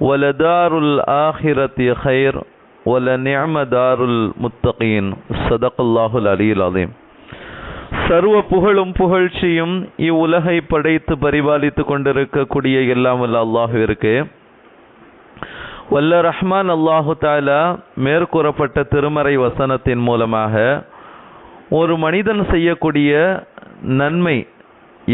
ஒலதாருல் ஆஹிரத் ஹைர் ஒல நியமதாருல் முத்தகீன் சதக்குல்லாஹுல் அலியில் அலீம் சர்வ புகழும் புகழ்ச்சியும் இவ்வுலகை படைத்து பரிபாலித்து கொண்டிருக்கக்கூடிய எல்லாம் வல்ல அல்லாஹ் இருக்கு வல்ல ரஹ்மான் அல்லாஹு தாலா மேற்கூறப்பட்ட திருமறை வசனத்தின் மூலமாக ஒரு மனிதன் செய்யக்கூடிய நன்மை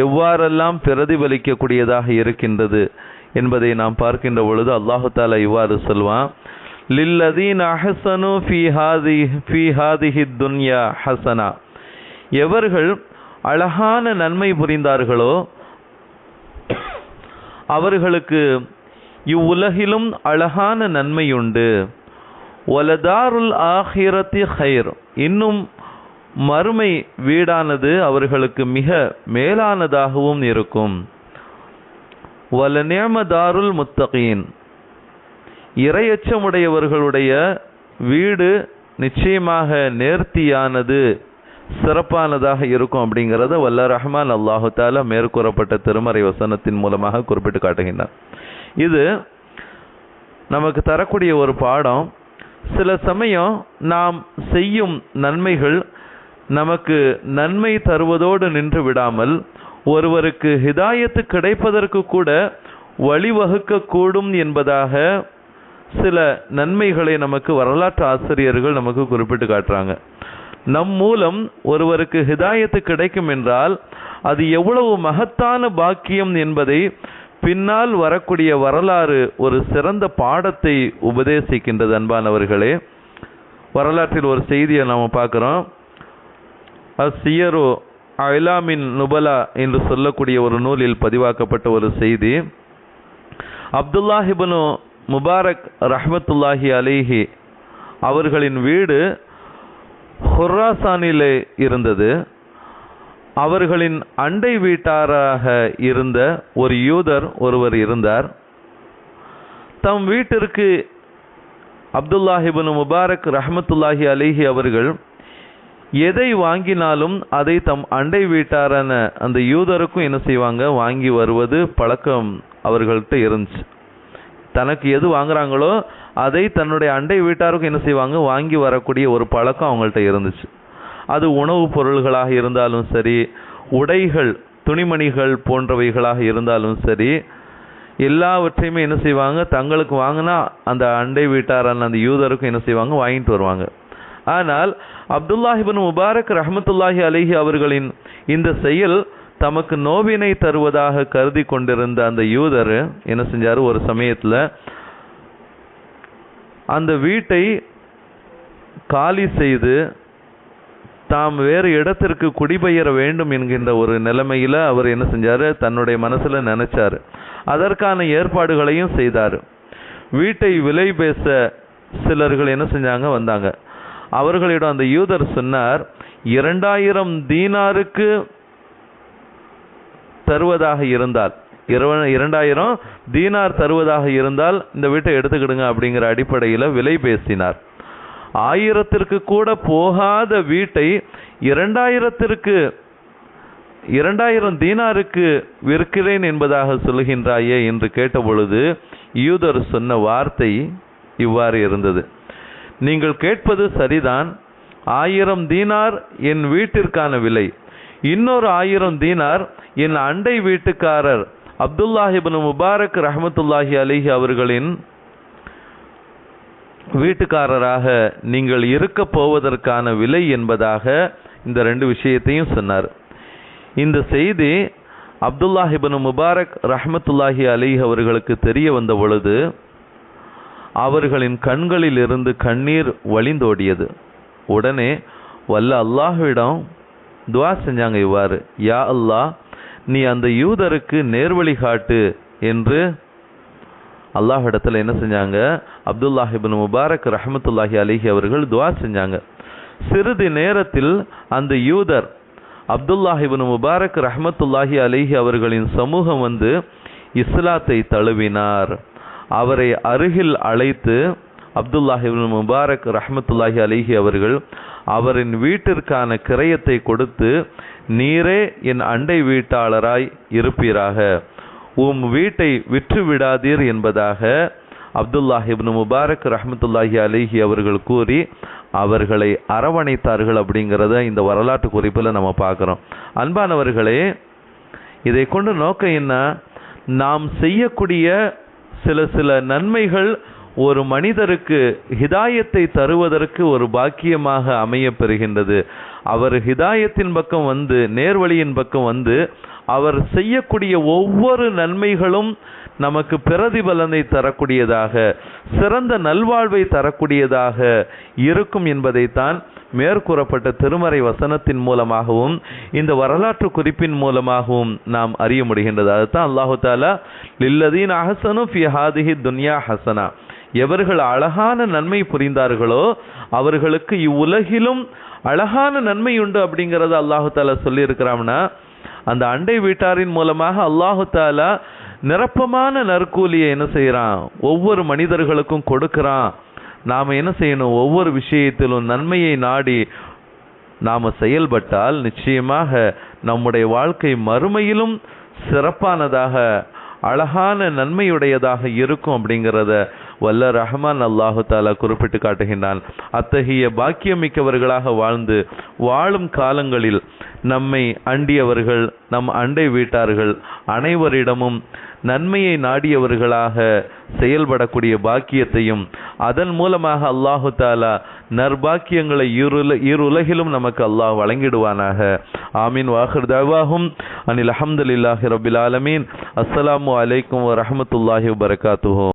எவ்வாறெல்லாம் பிரதிபலிக்கக்கூடியதாக இருக்கின்றது என்பதை நாம் பார்க்கின்ற பொழுது அல்லாஹு தாலா இவ்வாறு சொல்வான் லில்லதீன் அஹசனு ஃபி ஹாதி ஃபி ஹாதிஹி துன்யா ஹசனா. எவர்கள் அழகான நன்மை புரிந்தார்களோ அவர்களுக்கு இவ்வுலகிலும் அழகான நன்மை உண்டு. ஒலதாருல் ஆஹிரத்தி ஹைர். இன்னும் மறுமை வீடானது அவர்களுக்கு மிக மேலானதாகவும் இருக்கும். வலநேமதாருல் முத்தகீன். இரையச்சமுடையவர்களுடைய வீடு நிச்சயமாக நேர்த்தியானது சிறப்பானதாக இருக்கும் அப்படிங்கிறத வல்ல ரஹ்மான் அல்லாஹு தாலா மேற்கூறப்பட்ட திருமறை வசனத்தின் மூலமாக குறிப்பிட்டு காட்டுகின்றார் இது நமக்கு தரக்கூடிய ஒரு பாடம். சில சமயம் நாம் செய்யும் நன்மைகள் நமக்கு நன்மை தருவதோடு நின்று விடாமல் ஒருவருக்கு ஹிதாயத்து கிடைப்பதற்கு கூட வழிவகுக்கக்கூடும் என்பதாக சில நன்மைகளை நமக்கு வரலாற்று ஆசிரியர்கள் நமக்கு குறிப்பிட்டு காட்டுறாங்க. நம் மூலம் ஒருவருக்கு ஹிதாயத்து கிடைக்கும் என்றால் அது எவ்வளவு மகத்தான பாக்கியம் என்பதை பின்னால் வரக்கூடிய வரலாறு ஒரு சிறந்த பாடத்தை உபதேசிக்கின்றது அன்பானவர்களே. வரலாற்றில் ஒரு செய்தியை நாம் பார்க்குறோம். அசியரோ அலாமின் நுபலா என்று சொல்லக்கூடிய ஒரு நூலில் பதிவாக்கப்பட்ட ஒரு செய்தி. அப்துல்லாஹிபனு முபாரக் ரஹமத்துல்லாஹி அலிஹி அவர்களின் வீடு ஹொர்ராசானிலே இருந்தது. அவர்களின் அண்டை வீட்டாராக இருந்த ஒரு யூதர் ஒருவர் இருந்தார். தம் வீட்டிற்கு அப்துல்லாஹிபனு முபாரக் ரஹமத்துல்லாஹி அலிஹி அவர்கள் எதை வாங்கினாலும் அதை தம் அண்டை வீட்டாரான அந்த யூதருக்கும் என்ன செய்வாங்க? வாங்கி வருவது பழக்கம் அவர்கள்ட்ட இருந்துச்சு. தனக்கு எது வாங்குறாங்களோ அதை தன்னுடைய அண்டை வீட்டாருக்கும் என்ன செய்வாங்க? வாங்கி வரக்கூடிய ஒரு பழக்கம் அவங்கள்ட்ட இருந்துச்சு. அது உணவுப் பொருள்களாக இருந்தாலும் சரி உடைகள் துணிமணிகள் போன்றவைகளாக இருந்தாலும் சரி எல்லாவற்றையுமே என்ன செய்வாங்க? தங்களுக்கு வாங்கினா அந்த அண்டை வீட்டாரான அந்த யூதருக்கும் என்ன செய்வாங்க? வாங்கிட்டு வருவாங்க. ஆனால் அப்துல்லாஹிபின் முபாரக் ரஹமத்துல்லாஹி அலிஹி அவர்களின் இந்த செயல் தமக்கு நோவினை தருவதாக கருதி கொண்டிருந்த அந்த யூதர் என்ன செஞ்சார்? ஒரு சமயத்தில் அந்த வீட்டை காலி செய்து தாம் வேறு இடத்திற்கு குடிபெயர வேண்டும் என்கின்ற ஒரு நிலைமையில் அவர் என்ன செஞ்சார்? தன்னுடைய மனசில் நினைச்சார். அதற்கான ஏற்பாடுகளையும் செய்தார். வீட்டை விலை பேச சிலர்கள் என்ன செஞ்சாங்க? வந்தாங்க. அவர்களிடம் அந்த யூதர் சொன்னார் இரண்டாயிரம் தீனாருக்கு தருவதாக இருந்தால் இரண்டாயிரம் தீனார் தருவதாக இருந்தால் இந்த வீட்டை எடுத்துக்கிடுங்க அப்படிங்கிற அடிப்படையில் விலை பேசினார். ஆயிரத்திற்கு கூட போகாத வீட்டை இரண்டாயிரத்திற்கு இரண்டாயிரம் தீனாருக்கு விற்கிறேன் என்பதாக சொல்கின்றாயே என்று கேட்டபொழுது யூதர் சொன்ன வார்த்தை இவ்வாறு இருந்தது. நீங்கள் கேட்பது சரிதான். ஆயிரம் தீனார் என் வீட்டிற்கான விலை. இன்னொரு ஆயிரம் தீனார் என் அண்டை வீட்டுக்காரர். அப்துல்லாஹிபின் முபாரக் ரஹமத்துல்லாஹி அலிஹி அவர்களின் வீட்டுக்காரராக நீங்கள் இருக்க போவதற்கான விலை என்பதாக இந்த ரெண்டு விஷயத்தையும் சொன்னார். இந்த செய்தி அப்துல்லாஹிபின் முபாரக் ரஹமத்துல்லாஹி அலி அவர்களுக்கு தெரிய வந்த பொழுது அவர்களின் கண்களில் இருந்து கண்ணீர் வழிந்தோடியது. உடனே வல்ல அல்லாஹ்விடம் துவா செஞ்சாங்க இவ்வாறு யா அல்லாஹ் நீ அந்த யூதருக்கு நேர்வழி காட்டு என்று அல்லாஹ் இடத்துல என்ன செஞ்சாங்க? அப்துல்லாஹிபின் முபாரக் ரஹமத்துல்லாஹி அலிஹி அவர்கள் துவா செஞ்சாங்க. சிறிது நேரத்தில் அந்த யூதர் அப்துல்லாஹிபின் முபாரக் ரஹமத்துல்லாஹி அலிஹி அவர்களின் சமூகம் வந்து இஸ்லாத்தை தழுவினார். அவரை அருகில் அழைத்து அப்துல்லாஹிபின் முபாரக் ரஹமத்துல்லாஹி அலிஹி அவர்கள் அவரின் வீட்டிற்கான கிரயத்தை கொடுத்து நீரே என் அண்டை வீட்டாளராய் இருப்பீராக. உம் வீட்டை விற்று விடாதீர் என்பதாக அப்துல்லாஹிபின் முபாரக் ரஹமத்துல்லாஹி அலிஹி அவர்கள் கூறி அவர்களை அரவணைத்தார்கள் அப்படிங்கிறத இந்த வரலாற்று குறிப்பில் நம்ம பார்க்குறோம். அன்பானவர்களே இதை கொண்டு நோக்கம் என்ன? நாம் செய்யக்கூடிய சில சில நன்மைகள் ஒரு மனிதருக்கு ஹிதாயத்தை தருவதற்கு ஒரு பாக்கியமாக அமைய பெறுகின்றது அவர் ஹிதாயத்தின் பக்கம் வந்து நேர்வழியின் பக்கம் வந்து அவர் செய்யக்கூடிய ஒவ்வொரு நன்மைகளும் நமக்கு பிரதிபலனை தரக்கூடியதாக சிறந்த நல்வாழ்வை தரக்கூடியதாக இருக்கும் என்பதைத்தான் மேற்கூறப்பட்ட திருமறை வசனத்தின் மூலமாகவும் இந்த வரலாற்று குறிப்பின் மூலமாகவும் நாம் அறிய முடிகின்றது. அதுதான் அல்லாஹு தாலா லில்லதீன் அஹசனு ஃபி ஹாதிஹி துன்யா ஹசனா. எவர்கள் அழகான நன்மை புரிந்தார்களோ அவர்களுக்கு இவ்வுலகிலும் அழகான நன்மை உண்டு அப்படிங்கிறத அல்லாஹு தாலா சொல்லியிருக்கிறாம்னா அந்த அண்டை வீட்டாரின் மூலமாக அல்லாஹு தாலா நிரப்பமான நற்கூலியை என்ன செய்கிறான் ஒவ்வொரு மனிதர்களுக்கும் கொடுக்கிறான். நாம் என்ன செய்யணும்? ஒவ்வொரு விஷயத்திலும் நன்மையை நாடி நாம் செயல்பட்டால் நிச்சயமாக நம்முடைய வாழ்க்கை மறுமையிலும் சிறப்பானதாக அழகான நன்மையுடையதாக இருக்கும் அப்படிங்கிறத வல்ல ரஹ்மான் அல்லாஹு தாலா குறிப்பிட்டு காட்டுகின்றான். அத்தகைய பாக்கியமிக்கவர்களாக வாழ்ந்து வாழும் காலங்களில் நம்மை அண்டியவர்கள் நம் அண்டை வீட்டார்கள் அனைவரிடமும் நன்மையை நாடியவர்களாக செயல்படக்கூடிய பாக்கியத்தையும் அதன் மூலமாக அல்லாஹு தாலா நற்பாக்கியங்களை இருல இருலகிலும் நமக்கு அல்லாஹ் வழங்கிடுவானாக. ஆமீன். வாஹர் தவாகும் அனில் அஹமதுல்லாஹி ரபில் ஆலமீன். அஸ்ஸலாமு அலைக்கும் வரமத்துல்லாஹி வபரகாத்துஹு